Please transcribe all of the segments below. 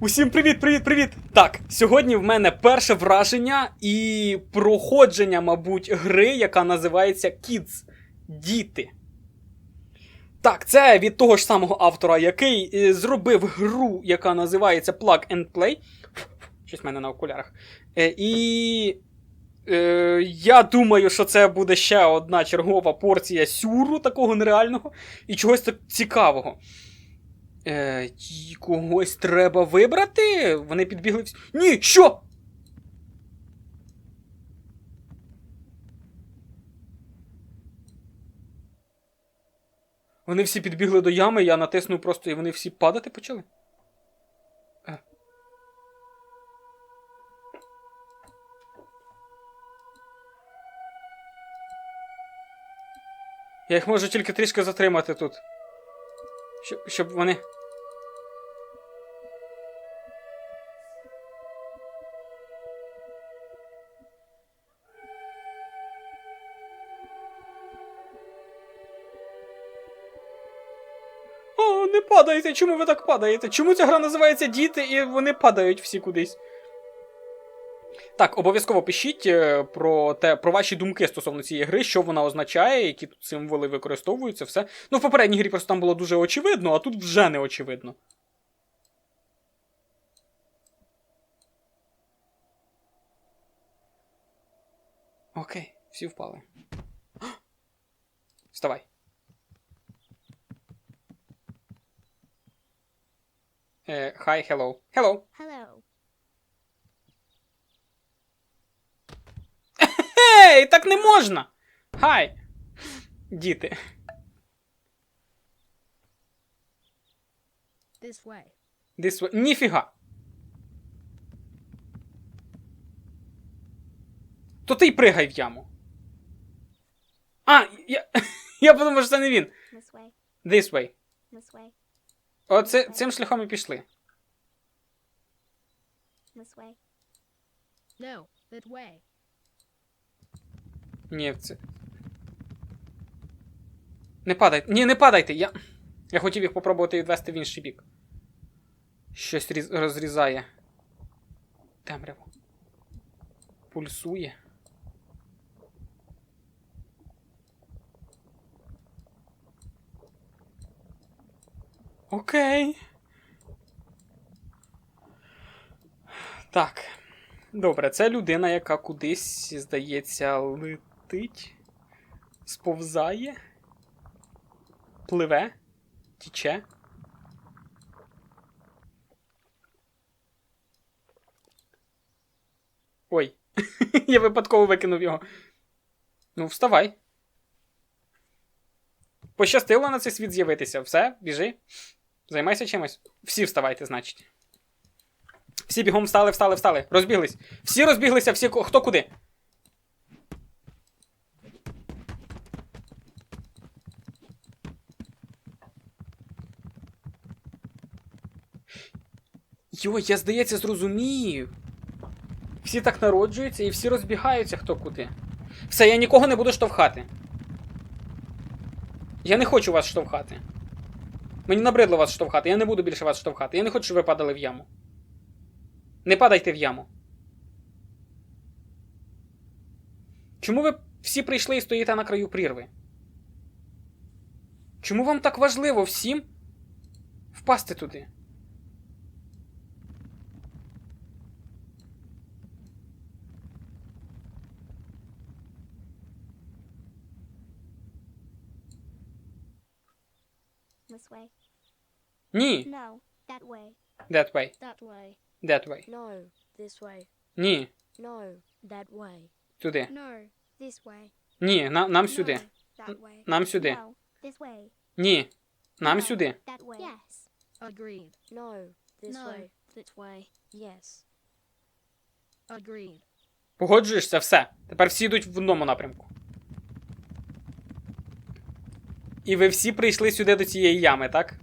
Усім привіт, привіт, привіт! Так, сьогодні в мене перше враження і проходження, мабуть, гри, яка називається Kids. Діти. Так, це від того ж самого автора, який е, зробив гру, яка називається Plug and Play. Щось в мене на окулярах. Е, і. Е, я думаю, що це буде ще одна чергова порція сюру такого нереального і чогось так цікавого. Е, когось треба вибрати? Вони підбігли всі. Ні, що? Вони всі підбігли до ями, я натиснув просто і вони всі падати почали. Е. Я їх можу тільки трішки затримати тут. Щоб, щоб вони. Падайте! Чому ви так падаєте? Чому ця гра називається Діти і вони падають всі кудись? Так, обов'язково пишіть е, про те, про ваші думки стосовно цієї гри, що вона означає, які тут символи використовуються, все. Ну, в попередній грі просто там було дуже очевидно, а тут вже не очевидно. Окей, всі впали. Вставай. Hi, hello. Hello. Hello. Ей, так не можна! Хай! Діти. This way. This way. Ніфіга. То ти й пригай в яму. А, я, я подумав, що це не він. This way. This way. This way. Оце, цим шляхом і пішли. This way. No, that way. Ні, це. Не падайте. Ні, не падайте. Я. Я хотів їх попробувати відвести в інший бік. Щось різ... розрізає. Темряво. Пульсує. Окей. Так. Добре, це людина, яка кудись, здається, летить, сповзає, пливе, тіче. Ой, я випадково викинув його. Ну, вставай. Пощастило на цей світ з'явитися. Все, біжи. Займайся чимось. Всі вставайте, значить. Всі бігом встали, встали, встали. Розбіглись. Всі розбіглися, всі хто куди. Йой, я, здається, зрозумів. Всі так народжуються і всі розбігаються хто куди. Все, я нікого не буду штовхати. Я не хочу вас штовхати. Мені набридло вас штовхати, я не буду більше вас штовхати. Я не хочу, щоб ви падали в яму. Не падайте в яму. Чому ви всі прийшли і стоїте на краю прірви? Чому вам так важливо всім впасти туди? This way. Ні. No, that way. That way. That way. That way. No, this way. Ні. No, that way. Туди. No, this way. Ні. На, нам сюди. No, that way. Нам сюди. No, this way. Ні. Нам No, сюди. That way. Yes. Agreed. No, this No. way. This way. Yes. Agreed. Погоджуєшся? Все. Тепер всі йдуть в одному напрямку. І ви всі прийшли сюди до цієї ями, так?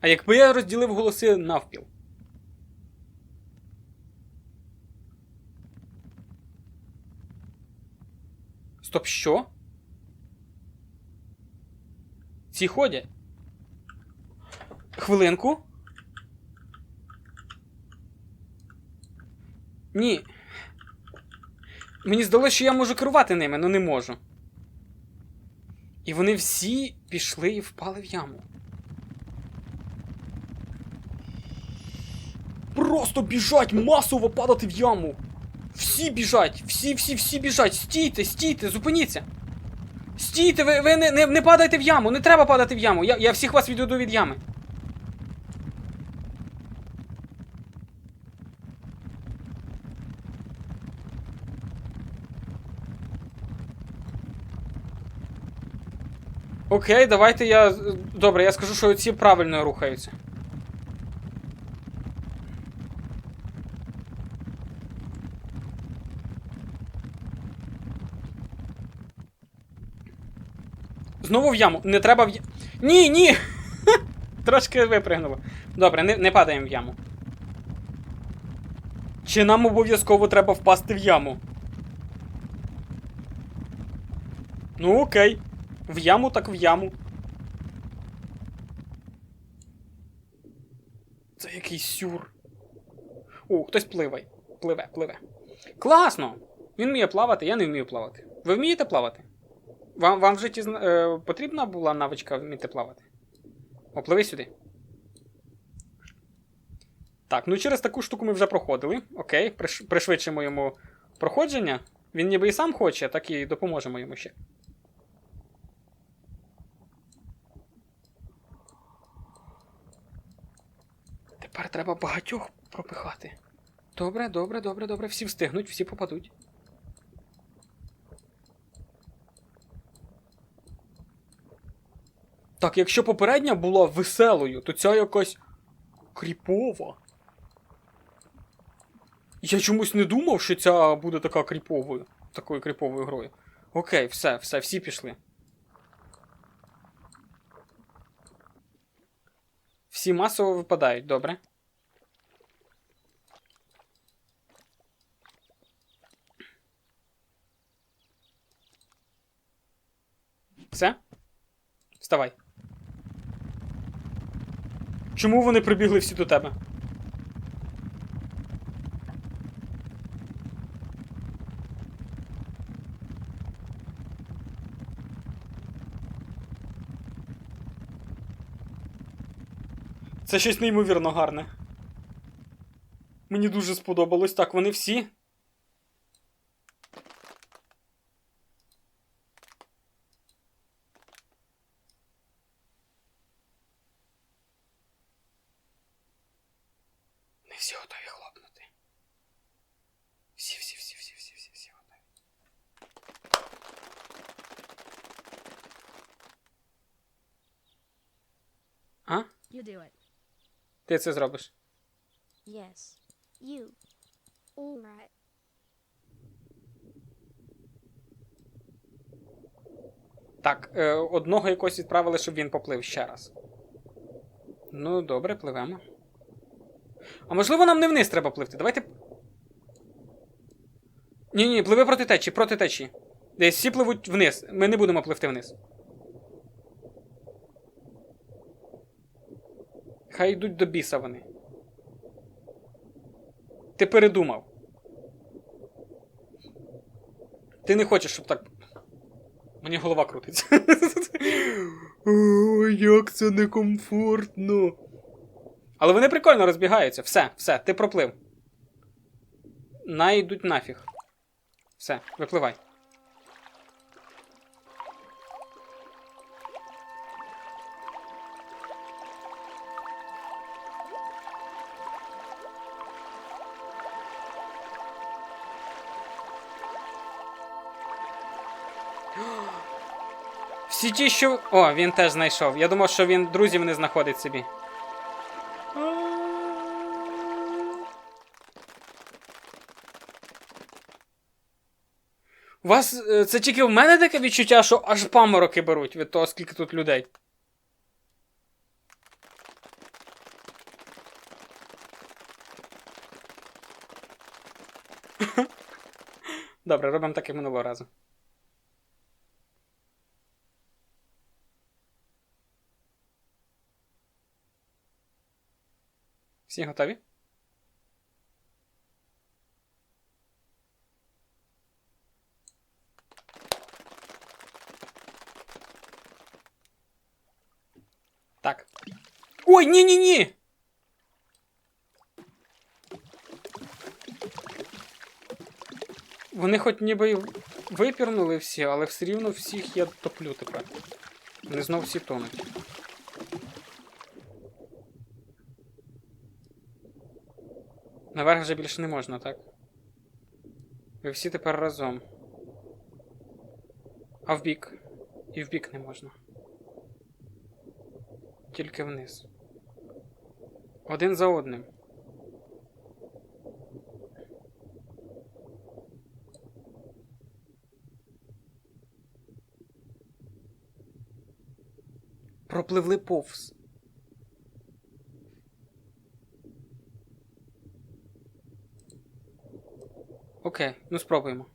А якби я розділив голоси навпіл. Стоп, що? Ці ходять? Хвилинку. Ні. Мені здалося, що я можу керувати ними, але не можу. І вони всі пішли і впали в яму. Просто біжать масово падати в яму. Всі біжать, всі, всі, всі біжать. Стійте, стійте, зупиніться. Стійте, ви, ви не, не, не падайте в яму, не треба падати в яму. Я, я всіх вас відведу від ями. Окей, давайте я. Добре, я скажу, що ці правильно рухаються. Знову в яму. Не треба в яму. Ні, ні! Трошки випригнуло. Добре, не, не падаємо в яму. Чи нам обов'язково треба впасти в яму? Ну окей. В яму так в яму. Це якийсь сюр. О, хтось пливає. Пливе, пливе. Класно! Він вміє плавати, я не вмію плавати. Ви вмієте плавати? Вам, вам в житті е, потрібна була навичка вміти плавати? О, пливи сюди. Так, ну через таку штуку ми вже проходили. Окей, приш- пришвидшимо йому проходження. Він ніби і сам хоче, так і допоможемо йому ще. Тепер треба багатьох пропихати. Добре, добре, добре, добре. Всі встигнуть, всі попадуть. Так, якщо попередня була веселою, то ця якась кріпова. Я чомусь не думав, що ця буде така кріповою. Такою кріповою грою. Окей, все, все, всі пішли. Всі масово випадають, добре. Все? Вставай. Чому вони прибігли всі до тебе? Це щось неймовірно гарне. Мені дуже сподобалось. Так, вони всі. Не всі готові хлопнути. Всі, всі, всі, всі, всі, всі, всі готові. А? You do it. Ти це зробиш? Yes. You. All right. Так, е, одного якось відправили, щоб він поплив ще раз. Ну, добре, пливемо. А можливо, нам не вниз треба пливти. Давайте. Ні, ні, пливи проти течії, проти течії. Десь всі пливуть вниз. Ми не будемо пливти вниз. Хай йдуть до біса вони. Ти передумав. Ти не хочеш, щоб так. Мені голова крутиться. Ой, як це некомфортно. Але вони прикольно розбігаються. Все, все, ти проплив. Найдуть нафіг. Все, випливай. Всі ті, що. О, він теж знайшов. Я думав, що він друзів не знаходить собі. У вас е, це тільки в мене таке відчуття, що аж памороки беруть від того, скільки тут людей. Добре, робимо так, як минулого разу. Всі готові? Так. Ой, ні-ні-ні! Вони хоч ніби й випірнули всі, але все рівно всіх я топлю тепер. Вони знов всі тонуть. Наверх вже більше не можна, так? Ви всі тепер разом. А в бік. І в бік не можна. Тільки вниз. Один за одним. Пропливли повз. Окей, ну спробуємо.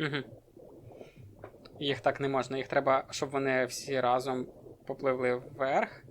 Угу. Їх так не можна. Їх треба, щоб вони всі разом попливли вверх.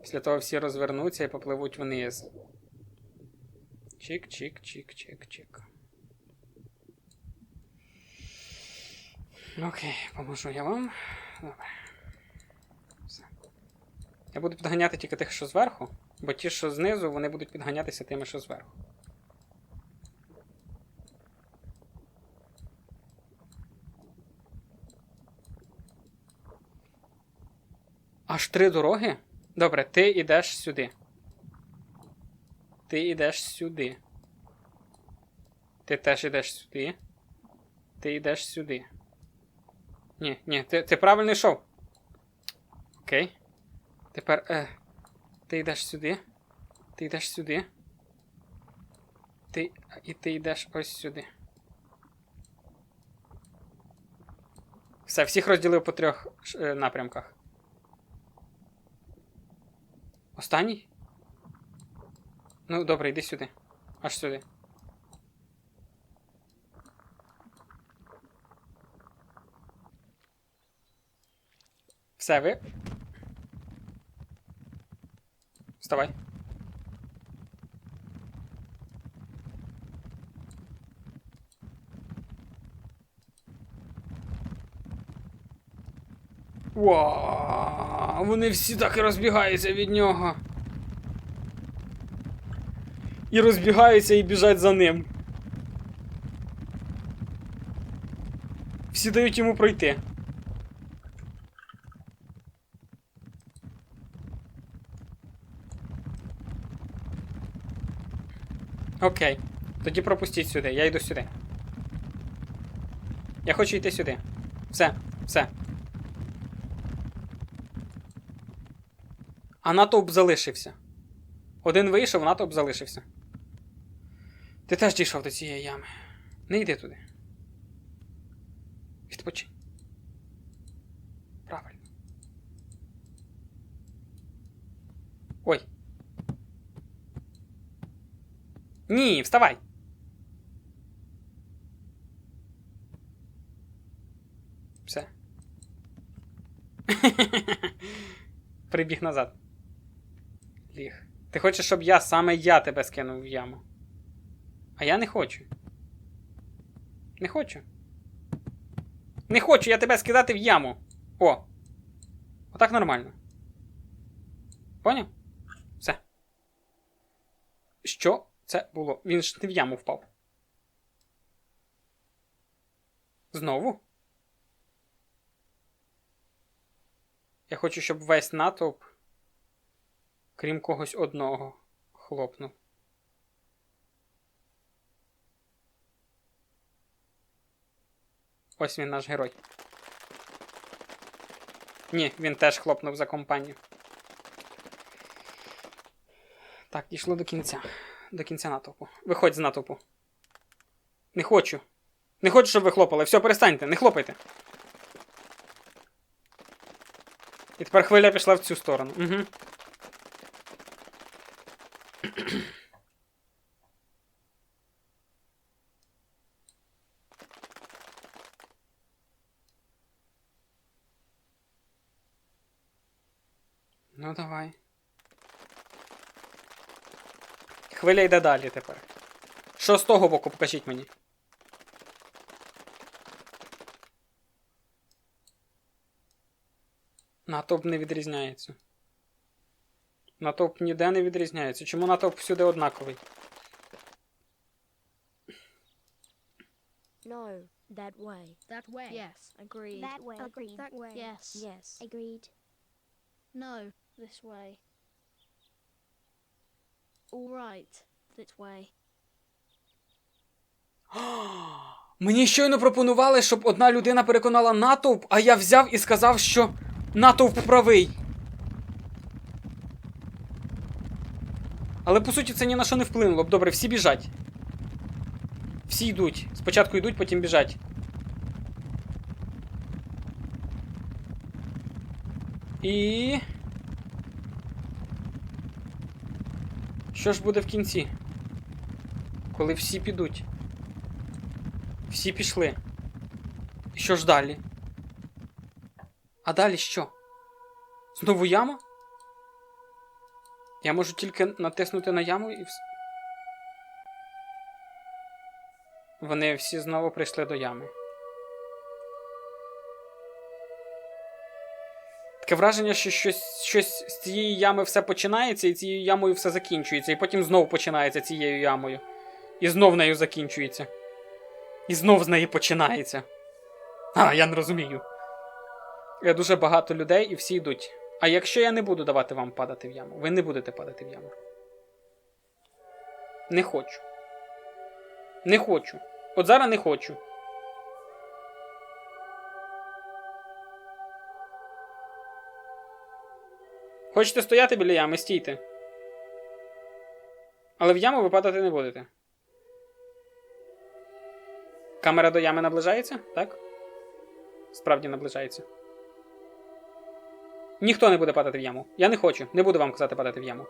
Після того всі розвернуться і попливуть вниз. Чик, чик, чик, чик, чик. Окей, поможу я вам. Добре. Все. Я буду підганяти тільки тих, що зверху, бо ті, що знизу, вони будуть підганятися тими, що зверху. Аж три дороги? Добре, ти йдеш сюди. Ти йдеш сюди. Ти теж йдеш сюди. Ти йдеш сюди. Ні, ні, ти, ти правильно йшов. Окей. Тепер. Е, ти йдеш сюди. Ти йдеш сюди. Ти. І ти йдеш ось сюди. Все, всіх розділив по трьох е, напрямках. Останній? Ну, добре, йди сюди. Аж сюди. Все, ви. Вставай. Вау, вони всі так і розбігаються від нього. І розбігаються і біжать за ним. Всі дають йому пройти. Окей. Тоді пропустіть сюди. Я йду сюди. Я хочу йти сюди. Все, все. А натовп залишився. Один вийшов, натовп залишився. Ти теж дійшов до цієї ями. Не йди туди. Відпочинь. Правильно. Ой. Ні, вставай. Все. Прибіг назад. Ліг. Ти хочеш, щоб я саме я тебе скинув в яму. А я не хочу. Не хочу. Не хочу я тебе скидати в яму. О. Отак нормально. Поняв? Все. Що це було? Він ж не в яму впав. Знову? Я хочу, щоб весь натовп, крім когось одного, хлопнув. Ось він наш герой. Ні, він теж хлопнув за компанію. Так, дійшло до кінця. До кінця натовпу. Виходь з натовпу. Не хочу. Не хочу, щоб ви хлопали. Все, перестаньте, не хлопайте. І тепер хвиля пішла в цю сторону. Угу. Ну, давай. Хвиля йде далі тепер. Що з того боку, покажіть мені. Натовп не відрізняється. Натовп ніде не відрізняється. Чому натовп всюди однаковий? No, that way. That way. Yes, agreed. That way. Agreed. That way. Yes. Yes. Agreed. No, this way. All right, this way. Мені щойно пропонували, щоб одна людина переконала натовп, а я взяв і сказав, що натовп правий. Але по суті це ні на що не вплинуло б. Добре, всі біжать. Всі йдуть. Спочатку йдуть, потім біжать. І. Що ж буде в кінці? Коли всі підуть? Всі пішли. І що ж далі? А далі що? Знову яма? Я можу тільки натиснути на яму і все. Вони всі знову прийшли до ями. Таке враження, що щось, щось з цієї ями все починається, і цією ямою все закінчується, і потім знову починається цією ямою. І знов нею закінчується. І знов з неї починається. А, я не розумію. Є дуже багато людей і всі йдуть. А якщо я не буду давати вам падати в яму, ви не будете падати в яму. Не хочу. Не хочу. От зараз не хочу. Хочете стояти біля ями, стійте. Але в яму ви падати не будете. Камера до ями наближається, так? Справді наближається. Ніхто не буде падати в яму. Я не хочу. Не буду вам казати падати в яму.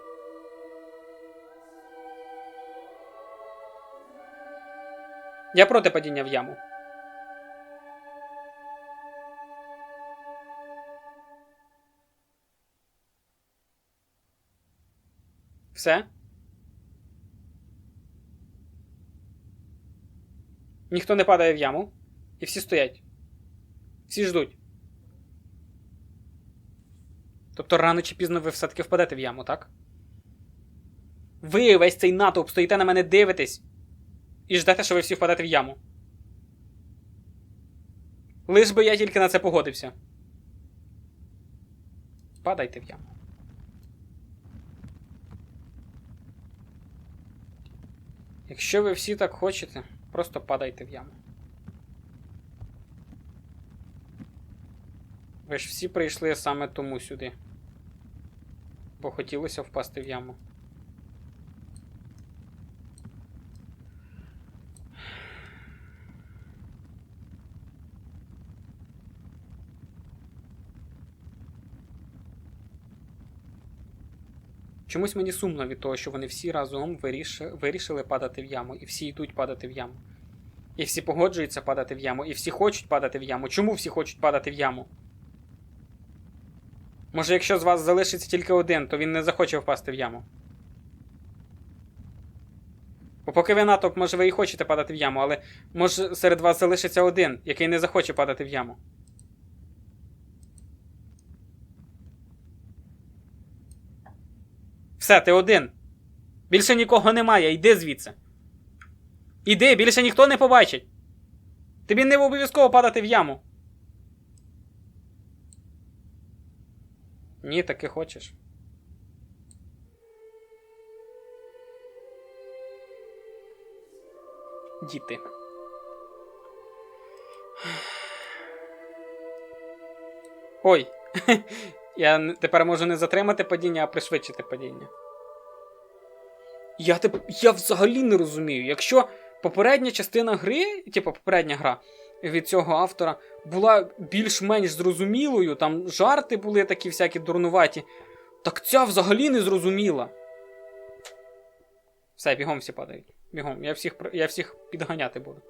Я проти падіння в яму. Все? Ніхто не падає в яму. І всі стоять. Всі ждуть. Тобто рано чи пізно ви все-таки впадете в яму, так? Ви весь цей натовп стоїте на мене дивитесь і ждете, що ви всі впадете в яму. Лиш би я тільки на це погодився. Падайте в яму. Якщо ви всі так хочете, просто падайте в яму. Ви ж всі прийшли саме тому сюди. Бо хотілося впасти в яму. Чомусь мені сумно від того, що вони всі разом вирішили, падати в яму, і всі йдуть падати в яму. І всі погоджуються падати в яму, і всі хочуть падати в яму. Чому всі хочуть падати в яму? Може, якщо з вас залишиться тільки один, то він не захоче впасти в яму. Бо поки ви натовп, може, ви і хочете падати в яму, але може серед вас залишиться один, який не захоче падати в яму. Все, ти один. Більше нікого немає, йди звідси. Іди, більше ніхто не побачить. Тобі не обов'язково падати в яму. Ні, таки хочеш. Діти. Ой. Я тепер можу не затримати падіння, а пришвидшити падіння. Я теп... Я взагалі не розумію. Якщо попередня частина гри, типу попередня гра від цього автора, була більш-менш зрозумілою, там жарти були такі всякі дурнуваті, так ця взагалі не зрозуміла. Все, бігом всі падають. Бігом. Я всіх, я всіх підганяти буду.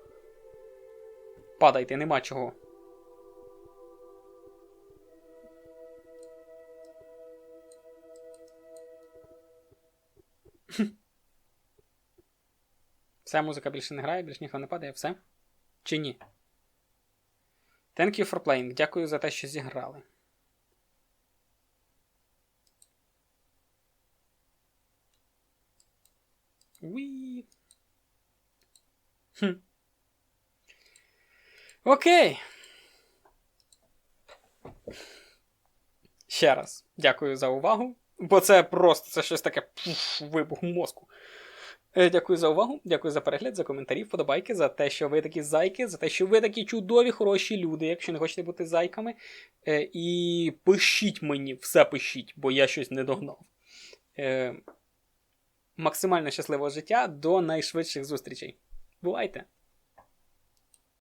Падайте, нема чого. Все, музика більше не грає, більше ніхто не падає, все? Чи ні? Thank you for playing. Дякую за те, що зіграли. Уі. Хм. Окей. Ще раз дякую за увагу. Бо це просто це щось таке пуф, вибух мозку. Е, Дякую за увагу, дякую за перегляд, за коментарі, вподобайки, за те, що ви такі зайки, за те, що ви такі чудові, хороші люди, якщо не хочете бути зайками. Е, І пишіть мені, все пишіть, бо я щось не догнав. Е, Максимально щасливого життя, до найшвидших зустрічей. Бувайте!